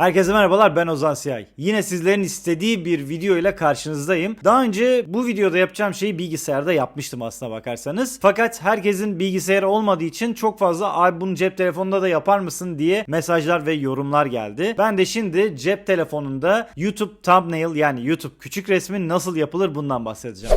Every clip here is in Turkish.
Herkese merhabalar ben Ozan Siyay. Yine sizlerin istediği bir video ile karşınızdayım. Daha önce bu videoda yapacağım şeyi bilgisayarda yapmıştım aslına bakarsanız. Fakat herkesin bilgisayarı olmadığı için çok fazla abi bunu cep telefonunda da yapar mısın diye mesajlar ve yorumlar geldi. Ben de şimdi cep telefonunda YouTube thumbnail yani YouTube küçük resmi nasıl yapılır bundan bahsedeceğim.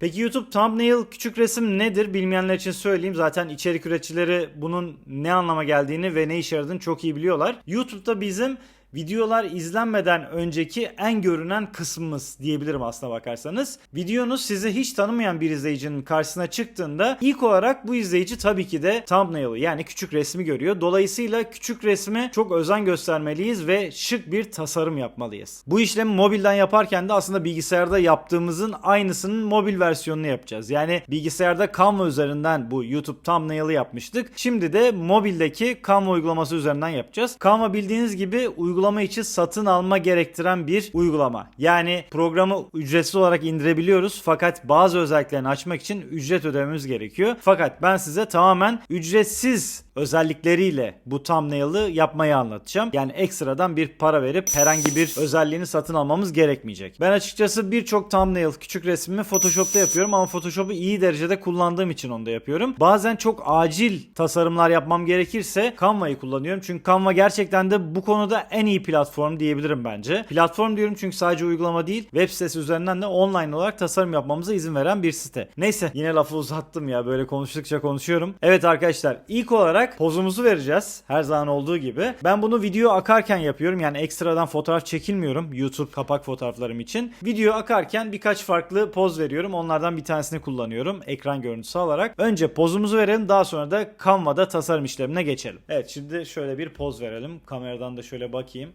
Peki YouTube thumbnail küçük resim nedir bilmeyenler için söyleyeyim. Zaten içerik üreticileri bunun ne anlama geldiğini ve ne işe yaradığını çok iyi biliyorlar. YouTube'da bizim videolar izlenmeden önceki en görünen kısmımız diyebilirim aslına bakarsanız. Videonuz sizi hiç tanımayan bir izleyicinin karşısına çıktığında ilk olarak bu izleyici tabii ki de thumbnail'ı yani küçük resmi görüyor. Dolayısıyla küçük resmi çok özen göstermeliyiz ve şık bir tasarım yapmalıyız. Bu işlemi mobilden yaparken de aslında bilgisayarda yaptığımızın aynısının mobil versiyonunu yapacağız. Yani bilgisayarda Canva üzerinden bu YouTube thumbnail'ı yapmıştık. Şimdi de mobildeki Canva uygulaması üzerinden yapacağız. Canva bildiğiniz gibi uygulama içi satın alma gerektiren bir uygulama. Yani programı ücretsiz olarak indirebiliyoruz fakat bazı özelliklerini açmak için ücret ödememiz gerekiyor. Fakat ben size tamamen ücretsiz özellikleriyle bu thumbnail'ı yapmayı anlatacağım. Yani ekstradan bir para verip herhangi bir özelliğini satın almamız gerekmeyecek. Ben açıkçası birçok thumbnail küçük resmimi Photoshop'ta yapıyorum ama Photoshop'u iyi derecede kullandığım için onu da yapıyorum. Bazen çok acil tasarımlar yapmam gerekirse Canva'yı kullanıyorum. Çünkü Canva gerçekten de bu konuda en iyi platform diyebilirim bence. Platform diyorum çünkü sadece uygulama değil web sitesi üzerinden de online olarak tasarım yapmamıza izin veren bir site. Neyse yine lafı uzattım ya böyle konuştukça konuşuyorum. Evet arkadaşlar ilk olarak pozumuzu vereceğiz. Her zaman olduğu gibi. Ben bunu video akarken yapıyorum. Yani ekstradan fotoğraf çekilmiyorum YouTube kapak fotoğraflarım için. Video akarken birkaç farklı poz veriyorum. Onlardan bir tanesini kullanıyorum ekran görüntüsü alarak. Önce pozumuzu verelim daha sonra da Canva'da tasarım işlemine geçelim. Evet şimdi şöyle bir poz verelim. Kameradan da şöyle bakayım.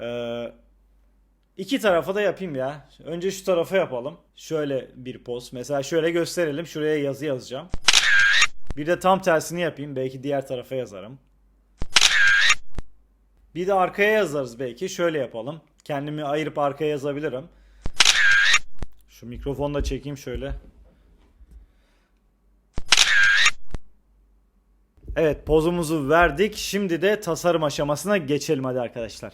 Ee, iki tarafa da yapayım ya. Önce şu tarafa yapalım. Şöyle bir poz. Mesela şöyle gösterelim. Şuraya yazı yazacağım. Bir de tam tersini yapayım. Belki diğer tarafa yazarım. Bir de arkaya yazarız belki. Şöyle yapalım. Kendimi ayırıp arkaya yazabilirim. Şu mikrofonu da çekeyim şöyle. Evet pozumuzu verdik. Şimdi de tasarım aşamasına geçelim hadi arkadaşlar.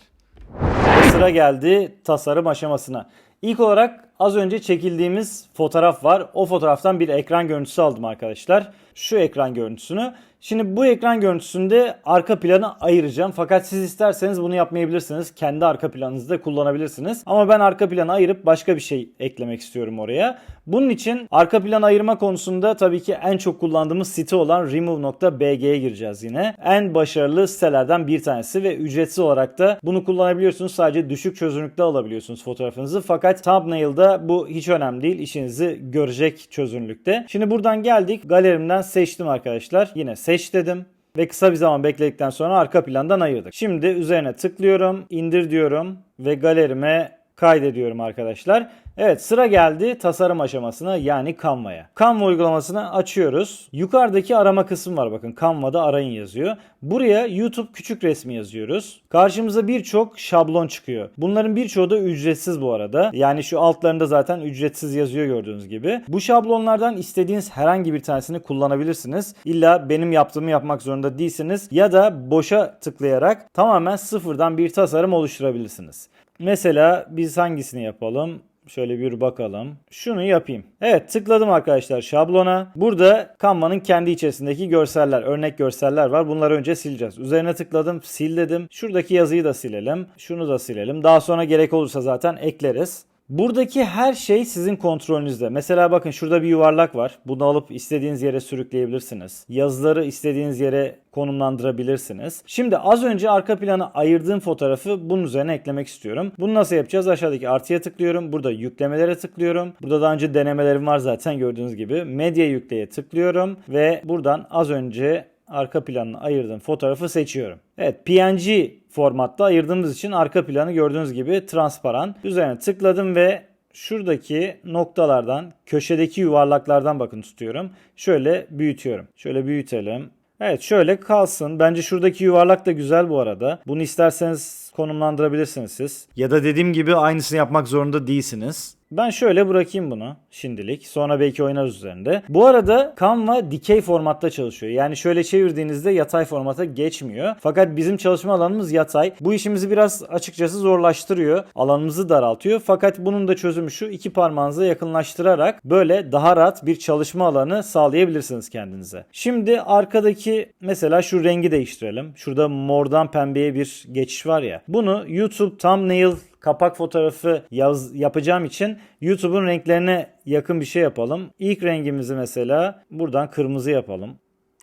Sıra geldi tasarım aşamasına. İlk olarak az önce çekildiğimiz fotoğraf var. O fotoğraftan bir ekran görüntüsü aldım arkadaşlar. Şu ekran görüntüsünü. Şimdi bu ekran görüntüsünde arka planı ayıracağım. Fakat siz isterseniz bunu yapmayabilirsiniz. Kendi arka planınızda kullanabilirsiniz. Ama ben arka planı ayırıp başka bir şey eklemek istiyorum oraya. Bunun için arka plan ayırma konusunda tabii ki en çok kullandığımız site olan remove.bg'ye gireceğiz yine. En başarılı sitelerden bir tanesi ve ücretsiz olarak da bunu kullanabiliyorsunuz. Sadece düşük çözünürlükte alabiliyorsunuz fotoğrafınızı. Fakat thumbnail'da bu hiç önemli değil. İşinizi görecek çözünürlükte. Şimdi buradan geldik. Galerimden seçtim arkadaşlar. Yine seç dedim ve kısa bir zaman bekledikten sonra arka plandan ayırdık. Şimdi üzerine tıklıyorum, indir diyorum ve galerime kaydediyorum arkadaşlar. Evet sıra geldi tasarım aşamasına yani Canva'ya. Canva uygulamasını açıyoruz. Yukarıdaki arama kısmı var bakın Canva'da arayın yazıyor. Buraya YouTube küçük resmi yazıyoruz. Karşımıza birçok şablon çıkıyor. Bunların birçoğu da ücretsiz bu arada. Yani şu altlarında zaten ücretsiz yazıyor gördüğünüz gibi. Bu şablonlardan istediğiniz herhangi bir tanesini kullanabilirsiniz. İlla benim yaptığımı yapmak zorunda değilsiniz. Ya da boşa tıklayarak tamamen sıfırdan bir tasarım oluşturabilirsiniz. Mesela biz hangisini yapalım? Şöyle bir bakalım. Şunu yapayım. Evet tıkladım arkadaşlar şablona. Burada Canva'nın kendi içerisindeki görseller, örnek görseller var. Bunları önce sileceğiz. Üzerine tıkladım, sil dedim. Şuradaki yazıyı da silelim. Şunu da silelim. Daha sonra gerek olursa zaten ekleriz. Buradaki her şey sizin kontrolünüzde. Mesela bakın şurada bir yuvarlak var. Bunu alıp istediğiniz yere sürükleyebilirsiniz. Yazıları istediğiniz yere konumlandırabilirsiniz. Şimdi az önce arka plana ayırdığım fotoğrafı bunun üzerine eklemek istiyorum. Bunu nasıl yapacağız? Aşağıdaki artıya tıklıyorum. Burada yüklemelere tıklıyorum. Burada daha önce denemelerim var zaten gördüğünüz gibi. Medya yükleye tıklıyorum ve buradan az önce arka planını ayırdığım fotoğrafı seçiyorum. Evet PNG formatta ayırdığımız için arka planı gördüğünüz gibi transparan. Üzerine tıkladım ve şuradaki noktalardan, köşedeki yuvarlaklardan bakın tutuyorum. Şöyle büyütüyorum. Şöyle büyütelim. Evet şöyle kalsın. Bence şuradaki yuvarlak da güzel bu arada. Bunu isterseniz konumlandırabilirsiniz siz. Ya da dediğim gibi aynısını yapmak zorunda değilsiniz. Ben şöyle bırakayım bunu şimdilik. Sonra belki oynarız üzerinde. Bu arada Canva dikey formatta çalışıyor. Yani şöyle çevirdiğinizde yatay formata geçmiyor. Fakat bizim çalışma alanımız yatay. Bu işimizi biraz açıkçası zorlaştırıyor. Alanımızı daraltıyor. Fakat bunun da çözümü şu. iki parmağınızı yakınlaştırarak böyle daha rahat bir çalışma alanı sağlayabilirsiniz kendinize. Şimdi arkadaki mesela şu rengi değiştirelim. Şurada mordan pembeye bir geçiş var ya. Bunu YouTube thumbnail kapak fotoğrafı yaz, yapacağım için YouTube'un renklerine yakın bir şey yapalım. İlk rengimizi mesela buradan kırmızı yapalım.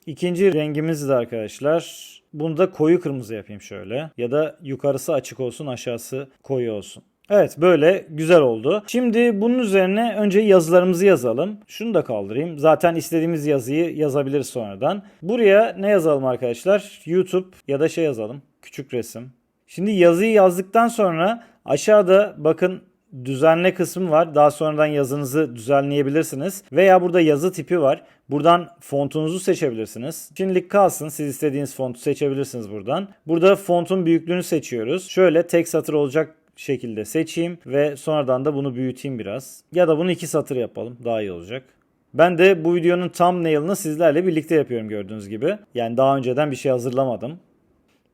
İkinci rengimiz de arkadaşlar bunu da koyu kırmızı yapayım şöyle. Ya da yukarısı açık olsun aşağısı koyu olsun. Evet böyle güzel oldu. Şimdi bunun üzerine önce yazılarımızı yazalım. Şunu da kaldırayım. Zaten istediğimiz yazıyı yazabiliriz sonradan. Buraya ne yazalım arkadaşlar? YouTube ya da şey yazalım. Küçük resim. Şimdi yazıyı yazdıktan sonra aşağıda bakın düzenle kısmı var. Daha sonradan yazınızı düzenleyebilirsiniz. Veya burada yazı tipi var. Buradan fontunuzu seçebilirsiniz. Şimdilik kalsın. Siz istediğiniz fontu seçebilirsiniz buradan. Burada fontun büyüklüğünü seçiyoruz. Şöyle tek satır olacak şekilde seçeyim ve sonradan da bunu büyüteyim biraz. Ya da bunu iki satır yapalım. Daha iyi olacak. Ben de bu videonun thumbnail'ını sizlerle birlikte yapıyorum gördüğünüz gibi. Yani daha önceden bir şey hazırlamadım.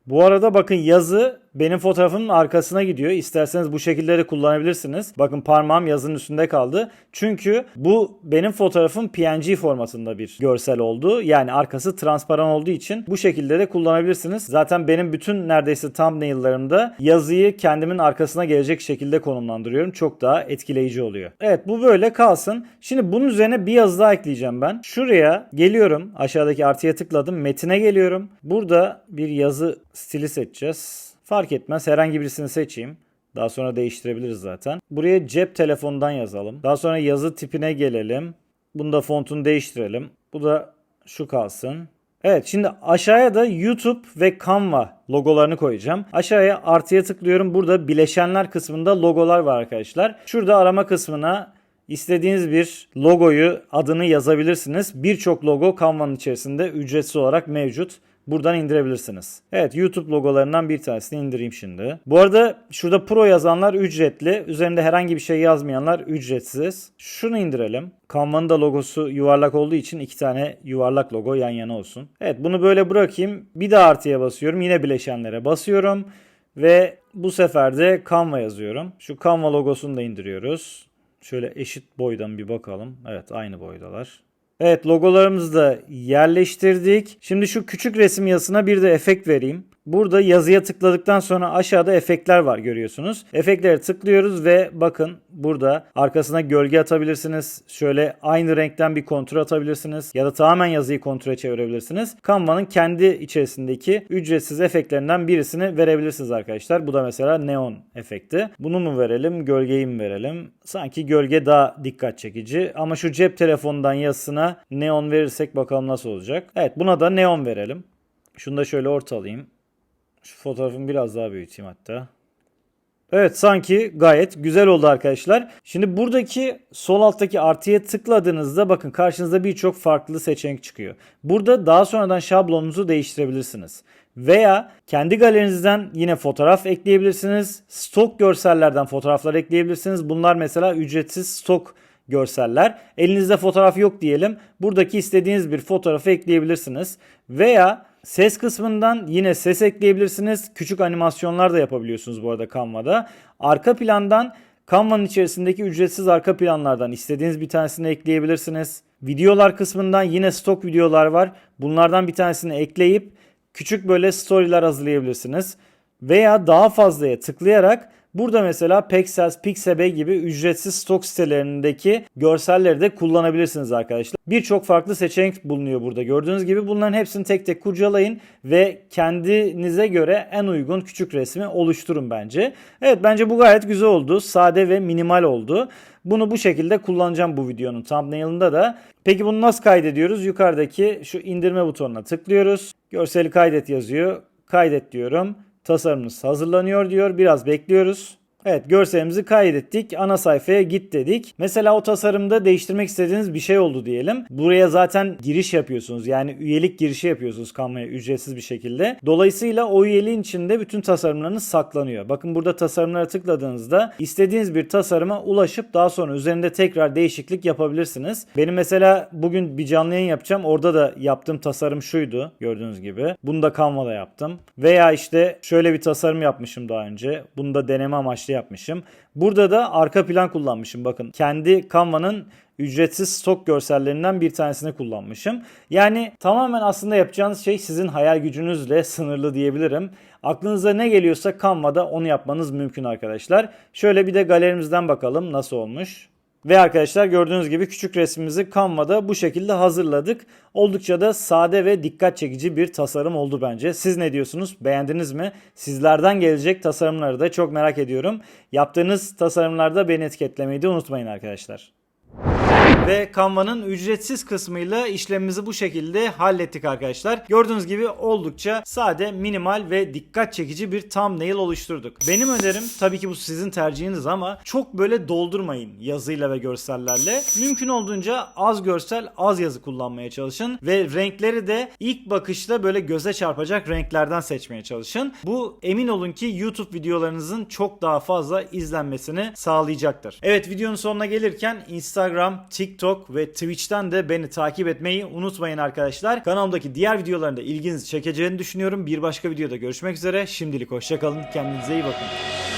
Bu arada bakın yazı benim fotoğrafımın arkasına gidiyor. İsterseniz bu şekilde de kullanabilirsiniz. Bakın parmağım yazının üstünde kaldı. Çünkü bu benim fotoğrafım PNG formatında bir görsel oldu. Yani arkası transparan olduğu için bu şekilde de kullanabilirsiniz. Zaten benim bütün neredeyse thumbnail'larımda yazıyı kendimin arkasına gelecek şekilde konumlandırıyorum. Çok daha etkileyici oluyor. Evet bu böyle kalsın. Şimdi bunun üzerine bir yazı daha ekleyeceğim ben. Şuraya geliyorum. Aşağıdaki artıya tıkladım. Metine geliyorum. Burada bir yazı stili seçeceğiz. Fark etmez herhangi birisini seçeyim. Daha sonra değiştirebiliriz zaten. Buraya cep telefonundan yazalım. Daha sonra yazı tipine gelelim. Bunda fontunu değiştirelim. Bu da şu kalsın. Evet şimdi aşağıya da YouTube ve Canva logolarını koyacağım. Aşağıya artıya tıklıyorum. Burada bileşenler kısmında logolar var arkadaşlar. Şurada arama kısmına istediğiniz bir logoyu adını yazabilirsiniz. Birçok logo Canva'nın içerisinde ücretsiz olarak mevcut. Buradan indirebilirsiniz. Evet YouTube logolarından bir tanesini indireyim şimdi. Bu arada şurada Pro yazanlar ücretli. Üzerinde herhangi bir şey yazmayanlar ücretsiz. Şunu indirelim. Canva'nın da logosu yuvarlak olduğu için iki tane yuvarlak logo yan yana olsun. Evet bunu böyle bırakayım. Bir daha artıya basıyorum. Yine bileşenlere basıyorum. Ve bu sefer de Canva yazıyorum. Şu Canva logosunu da indiriyoruz. Şöyle eşit boydan bir bakalım. Evet aynı boydalar. Evet logolarımızı da yerleştirdik. Şimdi şu küçük resim yazısına bir de efekt vereyim. Burada yazıya tıkladıktan sonra aşağıda efektler var görüyorsunuz. Efektlere tıklıyoruz ve bakın burada arkasına gölge atabilirsiniz. Şöyle aynı renkten bir kontur atabilirsiniz. Ya da tamamen yazıyı kontura çevirebilirsiniz. Canva'nın kendi içerisindeki ücretsiz efektlerinden birisini verebilirsiniz arkadaşlar. Bu da mesela neon efekti. Bunu mu verelim gölgeyi mi verelim? Sanki gölge daha dikkat çekici. Ama şu cep telefonundan yazısına neon verirsek bakalım nasıl olacak. Evet buna da neon verelim. Şunu da şöyle ortalayayım. Şu fotoğrafımı biraz daha büyüteyim hatta. Evet sanki gayet güzel oldu arkadaşlar. Şimdi buradaki sol alttaki artıya tıkladığınızda bakın karşınızda birçok farklı seçenek çıkıyor. Burada daha sonradan şablonunuzu değiştirebilirsiniz. Veya kendi galerinizden yine fotoğraf ekleyebilirsiniz. Stok görsellerden fotoğraflar ekleyebilirsiniz. Bunlar mesela ücretsiz stok görseller. Elinizde fotoğraf yok diyelim. Buradaki istediğiniz bir fotoğrafı ekleyebilirsiniz. Veya ses kısmından yine ses ekleyebilirsiniz. Küçük animasyonlar da yapabiliyorsunuz bu arada Canva'da. Arka plandan Canva'nın içerisindeki ücretsiz arka planlardan istediğiniz bir tanesini ekleyebilirsiniz. Videolar kısmından yine stok videolar var. Bunlardan bir tanesini ekleyip küçük böyle storyler hazırlayabilirsiniz. Veya daha fazlaya tıklayarak Burada mesela Pexels, Pixabay gibi ücretsiz stok sitelerindeki görselleri de kullanabilirsiniz arkadaşlar. Birçok farklı seçenek bulunuyor burada. Gördüğünüz gibi bunların hepsini tek tek kurcalayın ve kendinize göre en uygun küçük resmi oluşturun bence. Evet bence bu gayet güzel oldu. Sade ve minimal oldu. Bunu bu şekilde kullanacağım bu videonun thumbnail'ında da. Peki bunu nasıl kaydediyoruz? Yukarıdaki şu indirme butonuna tıklıyoruz. Görseli kaydet yazıyor. Kaydet diyorum tasarımımız hazırlanıyor diyor. Biraz bekliyoruz. Evet görselimizi kaydettik. Ana sayfaya git dedik. Mesela o tasarımda değiştirmek istediğiniz bir şey oldu diyelim. Buraya zaten giriş yapıyorsunuz. Yani üyelik girişi yapıyorsunuz Canva'ya ücretsiz bir şekilde. Dolayısıyla o üyeliğin içinde bütün tasarımlarınız saklanıyor. Bakın burada tasarımlara tıkladığınızda istediğiniz bir tasarıma ulaşıp daha sonra üzerinde tekrar değişiklik yapabilirsiniz. Benim mesela bugün bir canlı yayın yapacağım. Orada da yaptığım tasarım şuydu gördüğünüz gibi. Bunu da Canva'da yaptım. Veya işte şöyle bir tasarım yapmışım daha önce. Bunu da deneme amaçlı yapmışım. Burada da arka plan kullanmışım. Bakın kendi Canva'nın ücretsiz stok görsellerinden bir tanesini kullanmışım. Yani tamamen aslında yapacağınız şey sizin hayal gücünüzle sınırlı diyebilirim. Aklınıza ne geliyorsa Canva'da onu yapmanız mümkün arkadaşlar. Şöyle bir de galerimizden bakalım nasıl olmuş. Ve arkadaşlar gördüğünüz gibi küçük resmimizi Canva'da bu şekilde hazırladık. Oldukça da sade ve dikkat çekici bir tasarım oldu bence. Siz ne diyorsunuz? Beğendiniz mi? Sizlerden gelecek tasarımları da çok merak ediyorum. Yaptığınız tasarımlarda beni etiketlemeyi de unutmayın arkadaşlar. Ve Canva'nın ücretsiz kısmıyla işlemimizi bu şekilde hallettik arkadaşlar. Gördüğünüz gibi oldukça sade, minimal ve dikkat çekici bir thumbnail oluşturduk. Benim önerim tabii ki bu sizin tercihiniz ama çok böyle doldurmayın yazıyla ve görsellerle. Mümkün olduğunca az görsel, az yazı kullanmaya çalışın ve renkleri de ilk bakışta böyle göze çarpacak renklerden seçmeye çalışın. Bu emin olun ki YouTube videolarınızın çok daha fazla izlenmesini sağlayacaktır. Evet videonun sonuna gelirken Instagram, TikTok ve Twitch'ten de beni takip etmeyi unutmayın arkadaşlar. Kanalımdaki diğer videoların da ilginizi çekeceğini düşünüyorum. Bir başka videoda görüşmek üzere. Şimdilik hoşçakalın. Kendinize iyi bakın.